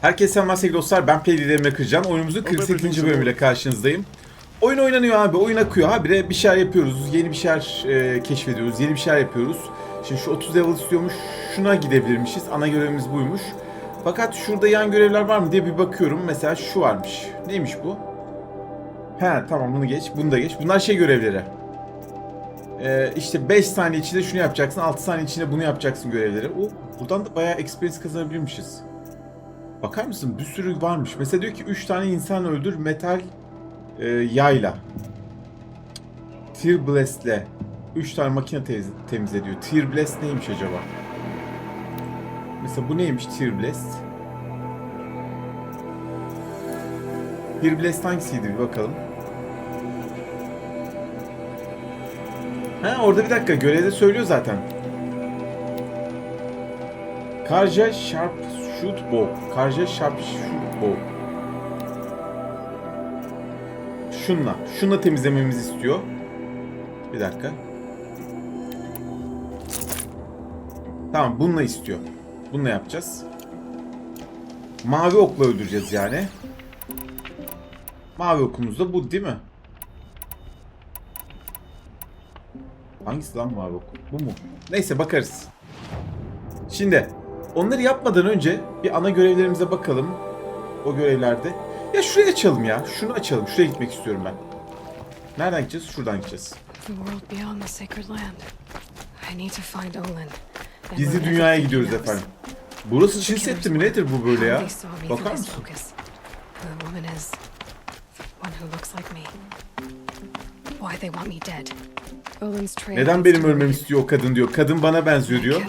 Herkese selamlar sevgili dostlar. Ben Pelilerime Kırcan. Oyunumuzun 48. bölümüyle karşınızdayım. Oyun oynanıyor abi. Oyun akıyor. Habire bir şeyler yapıyoruz. Yeni bir şeyler e, keşfediyoruz. Yeni bir şeyler yapıyoruz. Şimdi şu 30 level istiyormuş. Şuna gidebilirmişiz. Ana görevimiz buymuş. Fakat şurada yan görevler var mı diye bir bakıyorum. Mesela şu varmış. Neymiş bu? He tamam bunu geç. Bunu da geç. Bunlar şey görevleri. Ee, işte 5 saniye içinde şunu yapacaksın. 6 saniye içinde bunu yapacaksın görevleri. O buradan da bayağı experience kazanabilirmişiz. Bakar mısın? Bir sürü varmış. Mesela diyor ki 3 tane insan öldür metal e, yayla. Tear Blast'le 3 tane makine temiz, temizle diyor. Tear Blast neymiş acaba? Mesela bu neymiş Tear Blast? Tear Blast hangisiydi bir bakalım. Ha orada bir dakika görevde söylüyor zaten. Karja Sharp Shoot Bow. Karja Sharp Shoot Bow. Şunla. Şunla temizlememizi istiyor. Bir dakika. Tamam bununla istiyor. Bununla yapacağız. Mavi okla öldüreceğiz yani. Mavi okumuz da bu değil mi? Hangisi lan mavi ok? Bu mu? Neyse bakarız. Şimdi onları yapmadan önce bir ana görevlerimize bakalım. O görevlerde. Ya şurayı açalım ya. Şunu açalım. Şuraya gitmek istiyorum ben. Nereden gideceğiz? Şuradan gideceğiz. Gizli dünyaya gidiyoruz efendim. Burası Çin Seddi mi nedir bu böyle ya? Bakar mısın? Neden benim ölmemi istiyor o kadın diyor. Kadın bana benziyor diyor.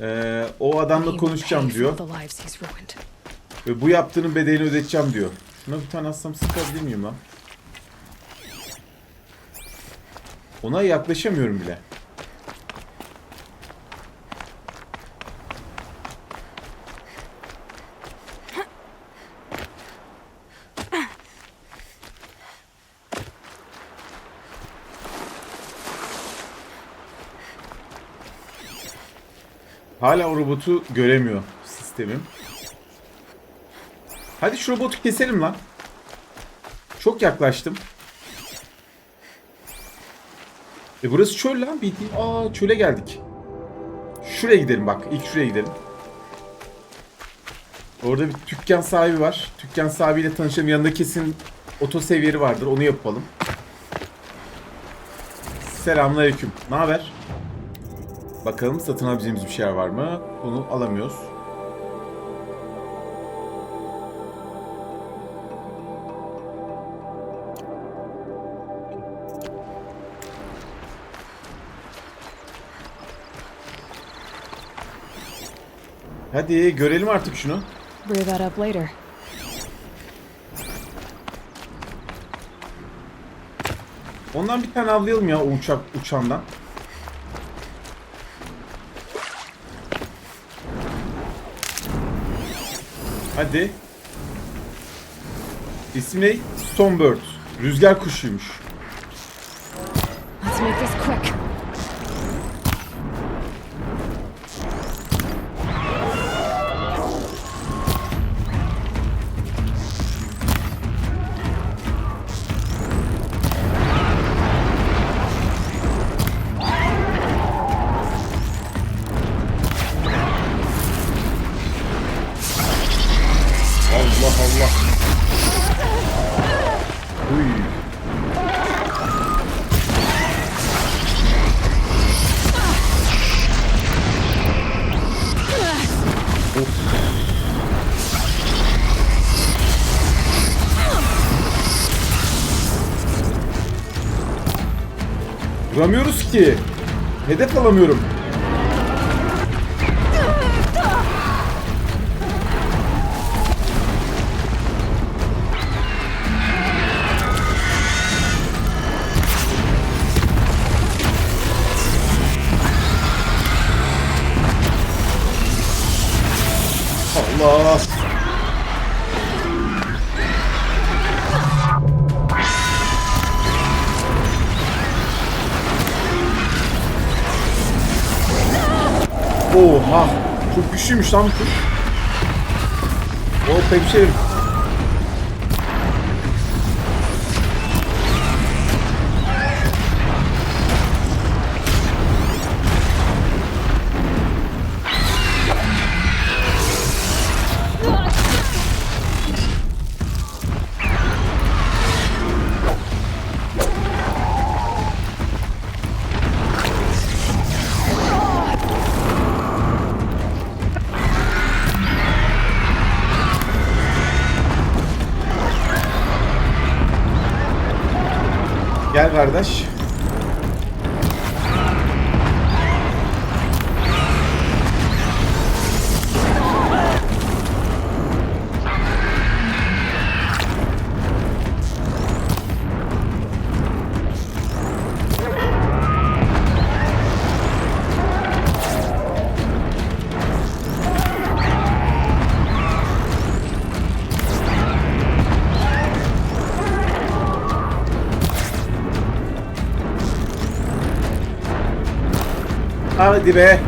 Ee, o adamla konuşacağım diyor. Ve bu yaptığının bedelini ödeteceğim diyor. Şuna bir tane atsam sıkabilir miyim lan? Ona yaklaşamıyorum bile. Hala o robotu göremiyor sistemim. Hadi şu robotu keselim lan. Çok yaklaştım. E burası çöl lan bildiğin. Aa çöle geldik. Şuraya gidelim bak. İlk şuraya gidelim. Orada bir dükkan sahibi var. Dükkan sahibiyle tanışalım. Yanında kesin otoseviyeri vardır. Onu yapalım. Selamünaleyküm. Ne haber? Bakalım satın alabileceğimiz bir şeyler var mı? Bunu alamıyoruz. Hadi görelim artık şunu. Brew that up later. Ondan bir tane avlayalım ya o uçak uçandan. Hadi. İsmi ne? Songbird. Rüzgar kuşuymuş. Vuramıyoruz ki. Hedef alamıyorum. Allah. Oha. Çok güçlüymüş lan bu kuş. O pek şey kardeş. Hadi be.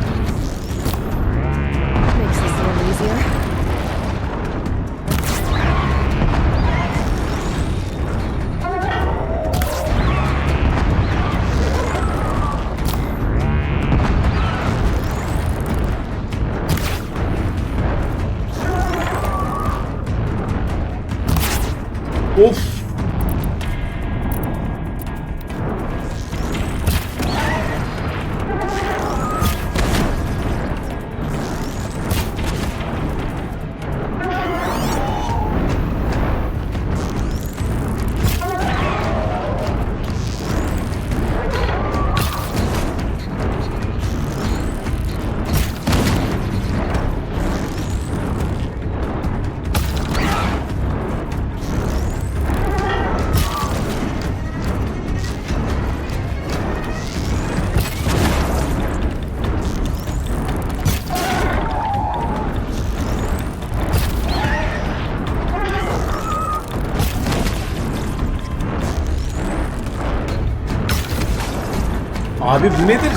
Abi bu nedir?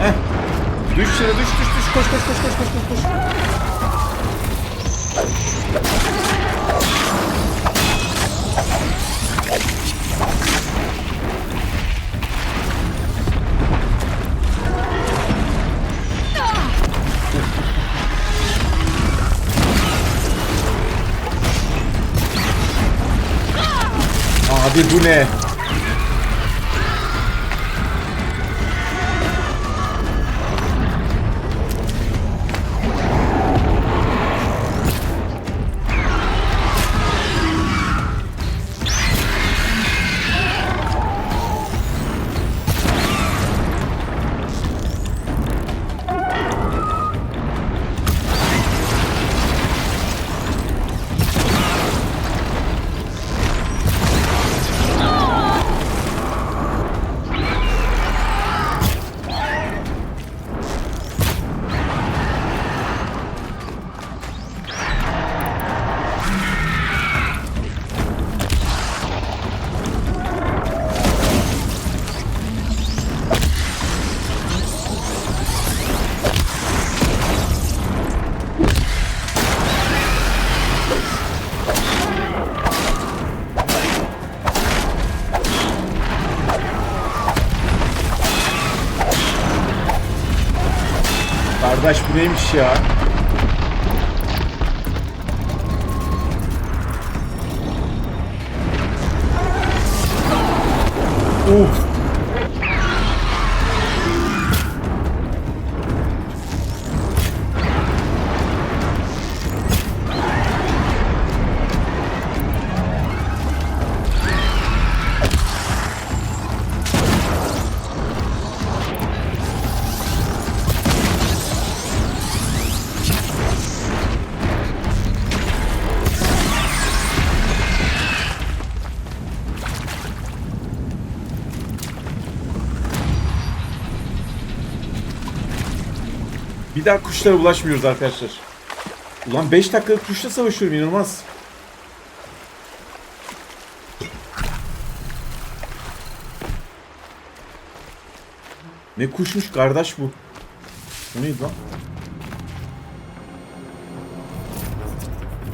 Heh. Düş şuna düş düş düş koş koş koş koş koş koş koş. Abi bu ne? Kardeş bu neymiş ya? Uf. Bir daha kuşlara bulaşmıyoruz arkadaşlar. Ulan 5 dakikalık kuşla savaşıyorum inanılmaz. Ne kuşmuş kardeş bu. Bu neydi lan?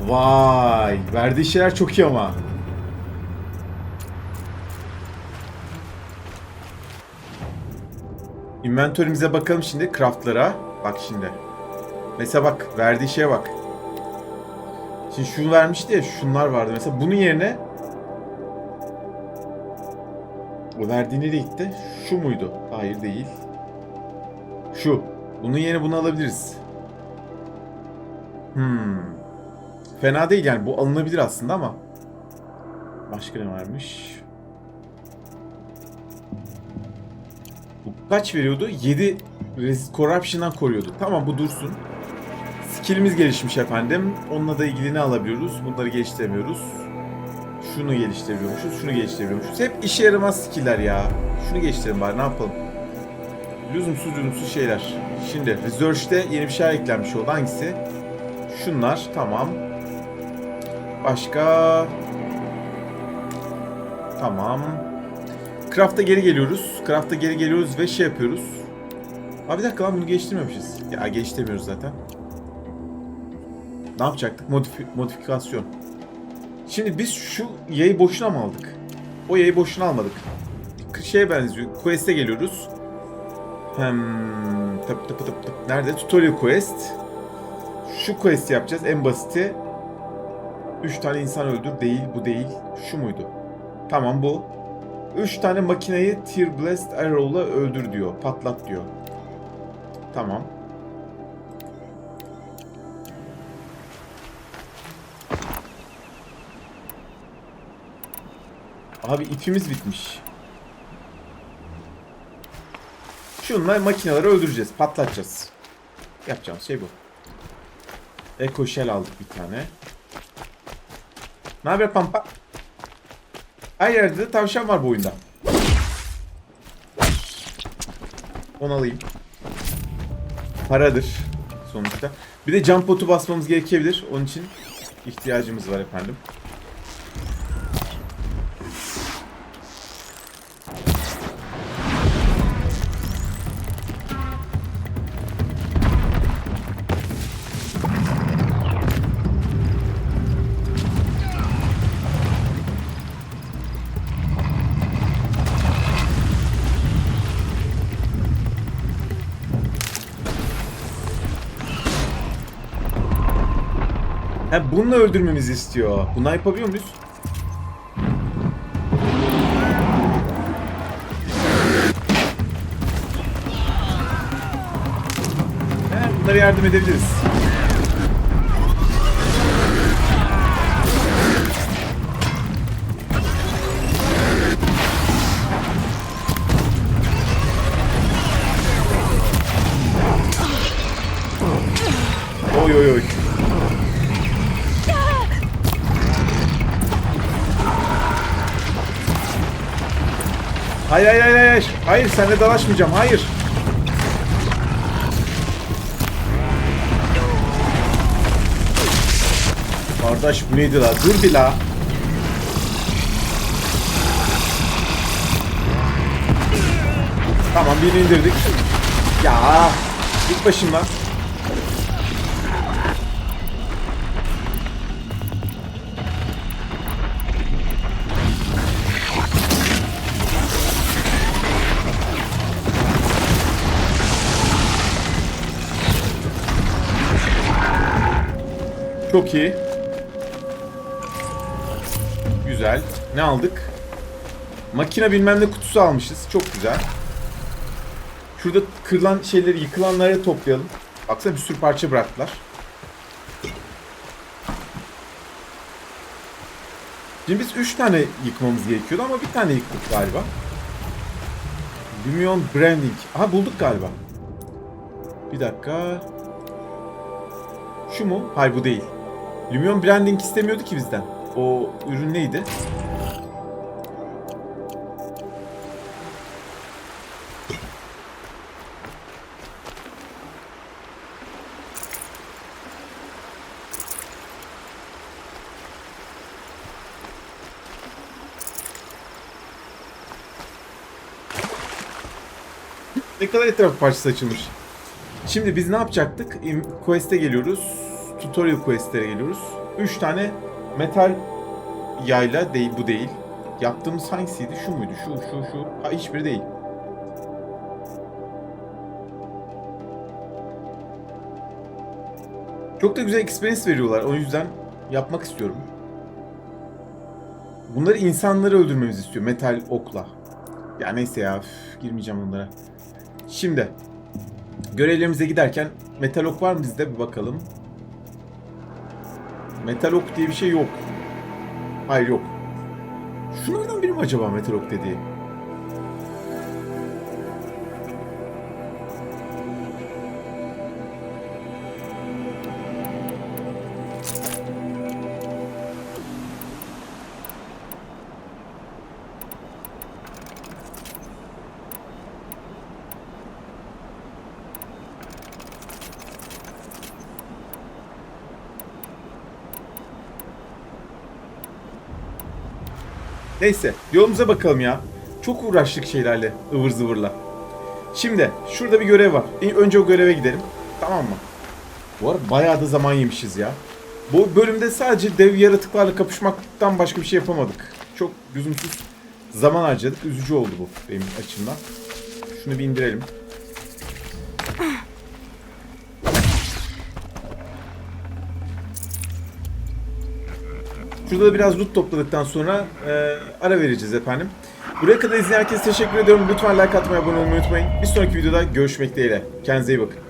Vay. Verdiği şeyler çok iyi ama. Inventörümüze bakalım şimdi craftlara. Bak şimdi. Mesela bak verdiği şeye bak. Şimdi şunu vermişti ya şunlar vardı. Mesela bunun yerine o verdiği nereye gitti? Şu muydu? Hayır değil. Şu. Bunun yerine bunu alabiliriz. Hmm. Fena değil yani bu alınabilir aslında ama. Başka ne varmış? Bu kaç veriyordu? 7 Res- Corruption'dan koruyordu. Tamam bu dursun. Skillimiz gelişmiş efendim. Onunla da ilgili ne alabiliyoruz? Bunları geliştiremiyoruz. Şunu geliştirebiliyormuşuz, şunu geliştirebiliyormuşuz. Hep işe yaramaz skiller ya. Şunu geliştirelim bari ne yapalım? Lüzumsuz lüzumsuz şeyler. Şimdi Research'te yeni bir şey eklenmiş oldu. Hangisi? Şunlar tamam. Başka... Tamam. Craft'a geri geliyoruz. Craft'a geri geliyoruz ve şey yapıyoruz. Abi bir dakika lan bunu geliştirmemişiz. Ya geliştirmiyoruz zaten. Ne yapacaktık? Modifi- modifikasyon. Şimdi biz şu yayı boşuna mı aldık? O yayı boşuna almadık. Şeye benziyor. Quest'e geliyoruz. Hem tıp tıp tıp tıp. Nerede? Tutorial quest. Şu quest yapacağız en basiti. 3 tane insan öldür. Değil bu değil. Şu muydu? Tamam bu. 3 tane makineyi Tear Blast Arrow'la öldür diyor. Patlat diyor. Tamam. Abi ipimiz bitmiş. Şunla makineleri öldüreceğiz, patlatacağız. Yapacağımız şey bu. Eco Shell aldık bir tane. Ne haber Pampa? Her yerde de tavşan var bu oyunda. Onu alayım. Paradır sonuçta. Bir de jump potu basmamız gerekebilir. Onun için ihtiyacımız var efendim. Ha bununla öldürmemizi istiyor. Bunu yapabiliyor muyuz? Bunlara yardım edebiliriz. Hayır hayır hayır hayır. Hayır seninle dalaşmayacağım. Hayır. Kardeş bu neydi la? Dur bir la. Tamam birini indirdik. Ya git başımdan. Çok iyi. Güzel. Ne aldık? Makine bilmem ne kutusu almışız. Çok güzel. Şurada kırılan şeyleri, yıkılanları toplayalım. Baksana bir sürü parça bıraktılar. Şimdi biz 3 tane yıkmamız gerekiyordu ama bir tane yıktık galiba. Lumion Branding. Aha bulduk galiba. Bir dakika. Şu mu? Hayır bu değil. Lumion Branding istemiyordu ki bizden. O ürün neydi? Ne kadar etraf parçası açılmış. Şimdi biz ne yapacaktık? Quest'e geliyoruz. Tutorial quest'lere geliyoruz. 3 tane metal yayla değil bu değil. Yaptığımız hangisiydi? Şu muydu? Şu, şu, şu. Ha hiçbiri değil. Çok da güzel experience veriyorlar. O yüzden yapmak istiyorum. Bunları insanları öldürmemizi istiyor metal okla. Ya neyse ya üf, girmeyeceğim onlara. Şimdi görevlerimize giderken metal ok var mı bizde bir bakalım. Metal ok diye bir şey yok. Hayır yok. Şunlardan biri mi acaba metal ok dediği? Neyse yolumuza bakalım ya. Çok uğraştık şeylerle ıvır zıvırla. Şimdi şurada bir görev var. Önce o göreve gidelim. Tamam mı? Bu arada bayağı da zaman yemişiz ya. Bu bölümde sadece dev yaratıklarla kapışmaktan başka bir şey yapamadık. Çok lüzumsuz zaman harcadık. Üzücü oldu bu benim açımdan. Şunu bir indirelim. Şurada da biraz loot topladıktan sonra e, ara vereceğiz efendim. Buraya kadar izleyen herkese teşekkür ediyorum. Lütfen like atmayı, abone olmayı unutmayın. Bir sonraki videoda görüşmek dileğiyle. Kendinize iyi bakın.